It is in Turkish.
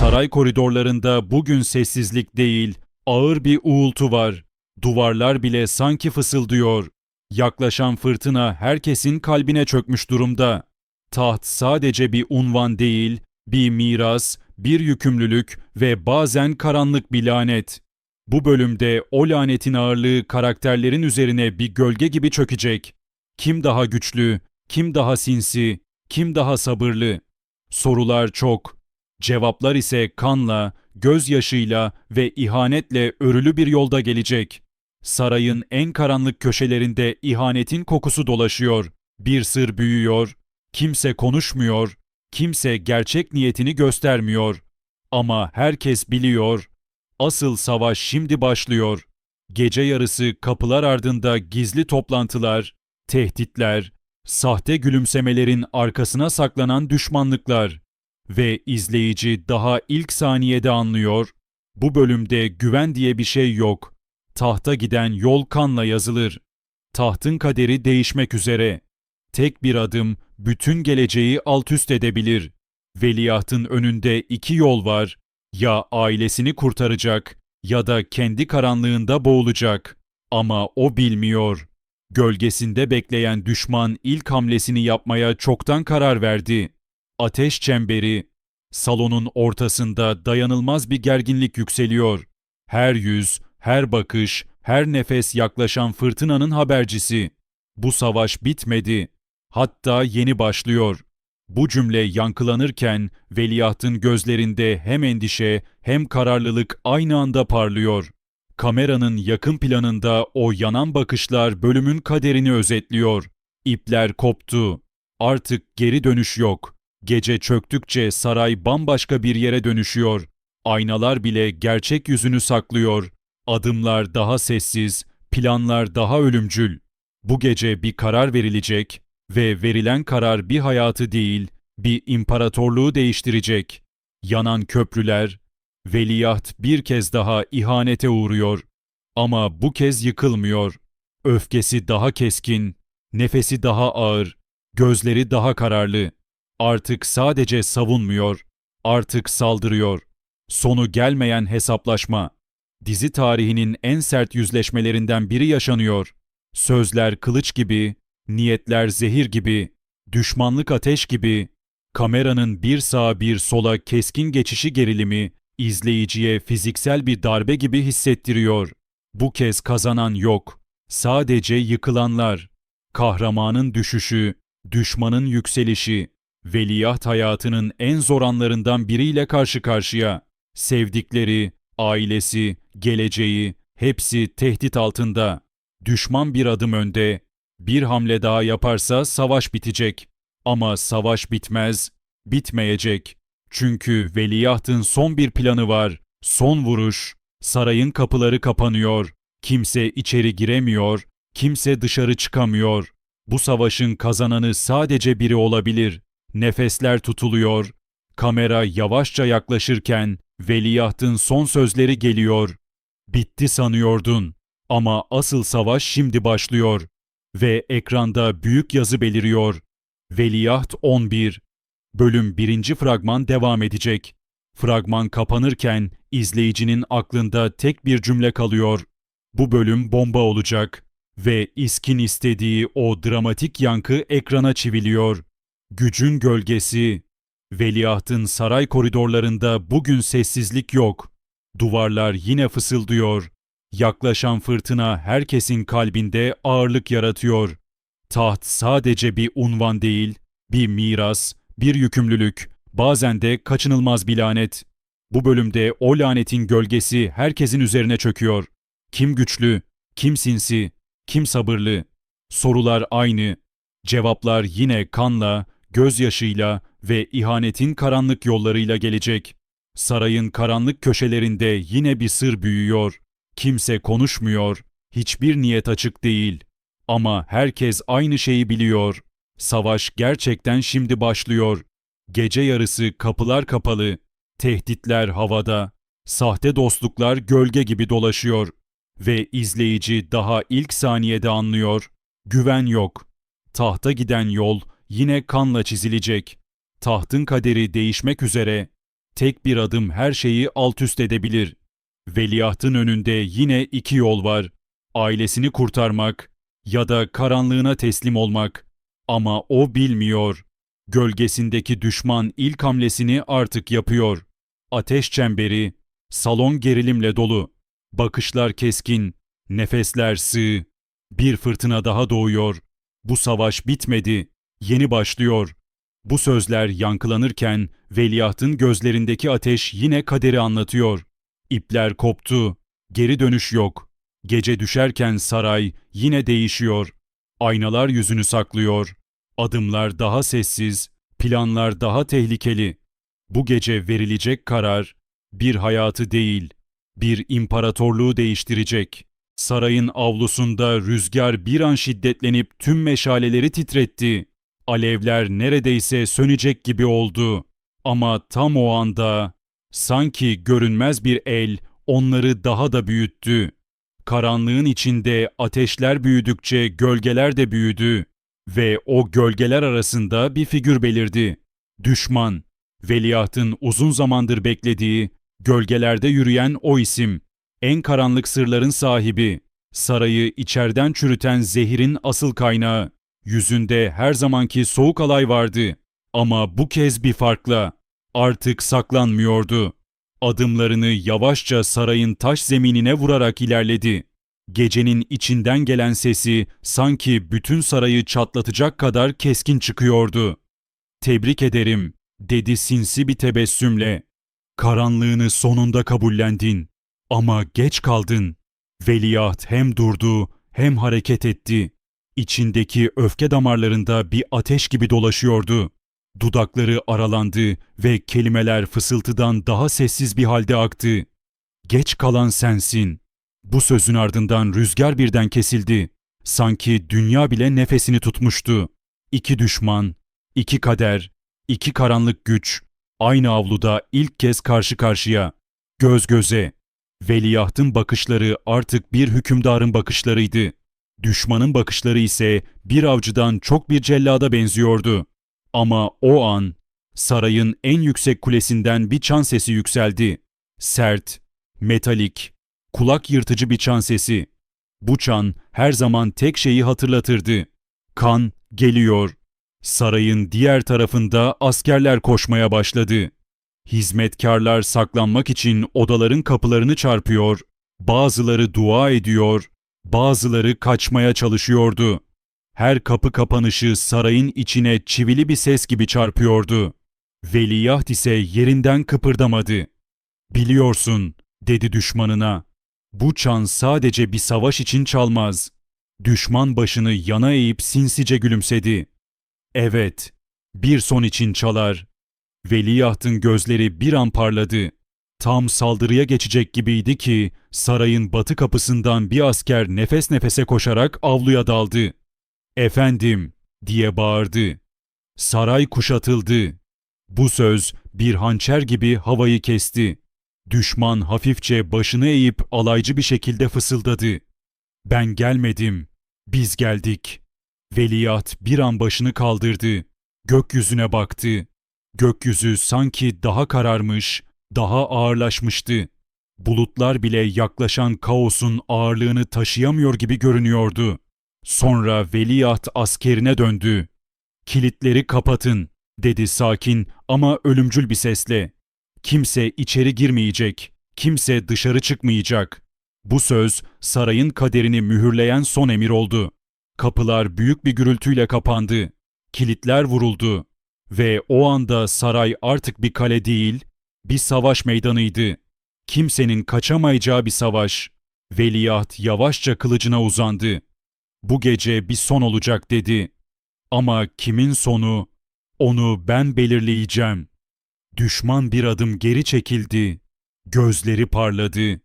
Saray koridorlarında bugün sessizlik değil, ağır bir uğultu var. Duvarlar bile sanki fısıldıyor. Yaklaşan fırtına herkesin kalbine çökmüş durumda. Taht sadece bir unvan değil, bir miras, bir yükümlülük ve bazen karanlık bir lanet. Bu bölümde o lanetin ağırlığı karakterlerin üzerine bir gölge gibi çökecek. Kim daha güçlü, kim daha sinsi, kim daha sabırlı? Sorular çok. Cevaplar ise kanla, gözyaşıyla ve ihanetle örülü bir yolda gelecek. Sarayın en karanlık köşelerinde ihanetin kokusu dolaşıyor. Bir sır büyüyor. Kimse konuşmuyor. Kimse gerçek niyetini göstermiyor. Ama herkes biliyor. Asıl savaş şimdi başlıyor. Gece yarısı kapılar ardında gizli toplantılar, tehditler, sahte gülümsemelerin arkasına saklanan düşmanlıklar ve izleyici daha ilk saniyede anlıyor. Bu bölümde güven diye bir şey yok. Tahta giden yol kanla yazılır. Tahtın kaderi değişmek üzere. Tek bir adım bütün geleceği alt üst edebilir. Veliahtın önünde iki yol var. Ya ailesini kurtaracak ya da kendi karanlığında boğulacak. Ama o bilmiyor. Gölgesinde bekleyen düşman ilk hamlesini yapmaya çoktan karar verdi. Ateş çemberi. Salonun ortasında dayanılmaz bir gerginlik yükseliyor. Her yüz, her bakış, her nefes yaklaşan fırtınanın habercisi. Bu savaş bitmedi. Hatta yeni başlıyor. Bu cümle yankılanırken veliahtın gözlerinde hem endişe hem kararlılık aynı anda parlıyor. Kameranın yakın planında o yanan bakışlar bölümün kaderini özetliyor. İpler koptu. Artık geri dönüş yok. Gece çöktükçe saray bambaşka bir yere dönüşüyor. Aynalar bile gerçek yüzünü saklıyor. Adımlar daha sessiz, planlar daha ölümcül. Bu gece bir karar verilecek ve verilen karar bir hayatı değil, bir imparatorluğu değiştirecek. Yanan köprüler, veliaht bir kez daha ihanete uğruyor. Ama bu kez yıkılmıyor. Öfkesi daha keskin, nefesi daha ağır, gözleri daha kararlı. Artık sadece savunmuyor, artık saldırıyor. Sonu gelmeyen hesaplaşma. Dizi tarihinin en sert yüzleşmelerinden biri yaşanıyor. Sözler kılıç gibi, niyetler zehir gibi, düşmanlık ateş gibi, kameranın bir sağa bir sola keskin geçişi gerilimi izleyiciye fiziksel bir darbe gibi hissettiriyor. Bu kez kazanan yok. Sadece yıkılanlar. Kahramanın düşüşü, düşmanın yükselişi, veliaht hayatının en zor anlarından biriyle karşı karşıya. Sevdikleri, ailesi, geleceği hepsi tehdit altında. Düşman bir adım önde. Bir hamle daha yaparsa savaş bitecek. Ama savaş bitmez, bitmeyecek. Çünkü veliahtın son bir planı var. Son vuruş. Sarayın kapıları kapanıyor. Kimse içeri giremiyor. Kimse dışarı çıkamıyor. Bu savaşın kazananı sadece biri olabilir. Nefesler tutuluyor. Kamera yavaşça yaklaşırken veliahtın son sözleri geliyor. Bitti sanıyordun ama asıl savaş şimdi başlıyor ve ekranda büyük yazı beliriyor. Veliaht 11 Bölüm 1. fragman devam edecek. Fragman kapanırken izleyicinin aklında tek bir cümle kalıyor. Bu bölüm bomba olacak ve İSK'in istediği o dramatik yankı ekrana çiviliyor. Gücün gölgesi. Veliahtın saray koridorlarında bugün sessizlik yok. Duvarlar yine fısıldıyor. Yaklaşan fırtına herkesin kalbinde ağırlık yaratıyor. Taht sadece bir unvan değil, bir miras, bir yükümlülük, bazen de kaçınılmaz bir lanet. Bu bölümde o lanetin gölgesi herkesin üzerine çöküyor. Kim güçlü, kim sinsi, kim sabırlı? Sorular aynı. Cevaplar yine kanla, gözyaşıyla ve ihanetin karanlık yollarıyla gelecek. Sarayın karanlık köşelerinde yine bir sır büyüyor. Kimse konuşmuyor, hiçbir niyet açık değil. Ama herkes aynı şeyi biliyor. Savaş gerçekten şimdi başlıyor. Gece yarısı kapılar kapalı, tehditler havada, sahte dostluklar gölge gibi dolaşıyor ve izleyici daha ilk saniyede anlıyor. Güven yok. Tahta giden yol yine kanla çizilecek. Tahtın kaderi değişmek üzere. Tek bir adım her şeyi alt üst edebilir. Veliahtın önünde yine iki yol var. Ailesini kurtarmak ya da karanlığına teslim olmak. Ama o bilmiyor. Gölgesindeki düşman ilk hamlesini artık yapıyor. Ateş çemberi, salon gerilimle dolu. Bakışlar keskin, nefesler sığ. Bir fırtına daha doğuyor. Bu savaş bitmedi, yeni başlıyor. Bu sözler yankılanırken veliahtın gözlerindeki ateş yine kaderi anlatıyor. İpler koptu, geri dönüş yok. Gece düşerken saray yine değişiyor. Aynalar yüzünü saklıyor. Adımlar daha sessiz, planlar daha tehlikeli. Bu gece verilecek karar bir hayatı değil, bir imparatorluğu değiştirecek. Sarayın avlusunda rüzgar bir an şiddetlenip tüm meşaleleri titretti. Alevler neredeyse sönecek gibi oldu. Ama tam o anda sanki görünmez bir el onları daha da büyüttü. Karanlığın içinde ateşler büyüdükçe gölgeler de büyüdü ve o gölgeler arasında bir figür belirdi. Düşman, veliahtın uzun zamandır beklediği, gölgelerde yürüyen o isim, en karanlık sırların sahibi, sarayı içerden çürüten zehirin asıl kaynağı. Yüzünde her zamanki soğuk alay vardı ama bu kez bir farkla. Artık saklanmıyordu. Adımlarını yavaşça sarayın taş zeminine vurarak ilerledi. Gecenin içinden gelen sesi sanki bütün sarayı çatlatacak kadar keskin çıkıyordu. Tebrik ederim, dedi sinsi bir tebessümle. Karanlığını sonunda kabullendin. Ama geç kaldın. Veliaht hem durdu hem hareket etti. İçindeki öfke damarlarında bir ateş gibi dolaşıyordu. Dudakları aralandı ve kelimeler fısıltıdan daha sessiz bir halde aktı. Geç kalan sensin. Bu sözün ardından rüzgar birden kesildi. Sanki dünya bile nefesini tutmuştu. İki düşman, iki kader, iki karanlık güç aynı avluda ilk kez karşı karşıya, göz göze. Veliahtın bakışları artık bir hükümdarın bakışlarıydı. Düşmanın bakışları ise bir avcıdan çok bir cellada benziyordu. Ama o an sarayın en yüksek kulesinden bir çan sesi yükseldi. Sert, metalik, kulak yırtıcı bir çan sesi. Bu çan her zaman tek şeyi hatırlatırdı. Kan geliyor. Sarayın diğer tarafında askerler koşmaya başladı. Hizmetkarlar saklanmak için odaların kapılarını çarpıyor, bazıları dua ediyor, bazıları kaçmaya çalışıyordu. Her kapı kapanışı sarayın içine çivili bir ses gibi çarpıyordu. Veliaht ise yerinden kıpırdamadı. Biliyorsun, dedi düşmanına. Bu çan sadece bir savaş için çalmaz. Düşman başını yana eğip sinsice gülümsedi. Evet, bir son için çalar. Veliahtın gözleri bir an parladı. Tam saldırıya geçecek gibiydi ki sarayın batı kapısından bir asker nefes nefese koşarak avluya daldı. Efendim diye bağırdı. Saray kuşatıldı. Bu söz bir hançer gibi havayı kesti. Düşman hafifçe başını eğip alaycı bir şekilde fısıldadı. Ben gelmedim, biz geldik. Veliaht bir an başını kaldırdı. Gökyüzüne baktı. Gökyüzü sanki daha kararmış, daha ağırlaşmıştı. Bulutlar bile yaklaşan kaosun ağırlığını taşıyamıyor gibi görünüyordu. Sonra veliaht askerine döndü. Kilitleri kapatın, dedi sakin ama ölümcül bir sesle. Kimse içeri girmeyecek, kimse dışarı çıkmayacak. Bu söz sarayın kaderini mühürleyen son emir oldu. Kapılar büyük bir gürültüyle kapandı. Kilitler vuruldu. Ve o anda saray artık bir kale değil, bir savaş meydanıydı. Kimsenin kaçamayacağı bir savaş. Veliaht yavaşça kılıcına uzandı. Bu gece bir son olacak dedi. Ama kimin sonu? Onu ben belirleyeceğim. Düşman bir adım geri çekildi. Gözleri parladı.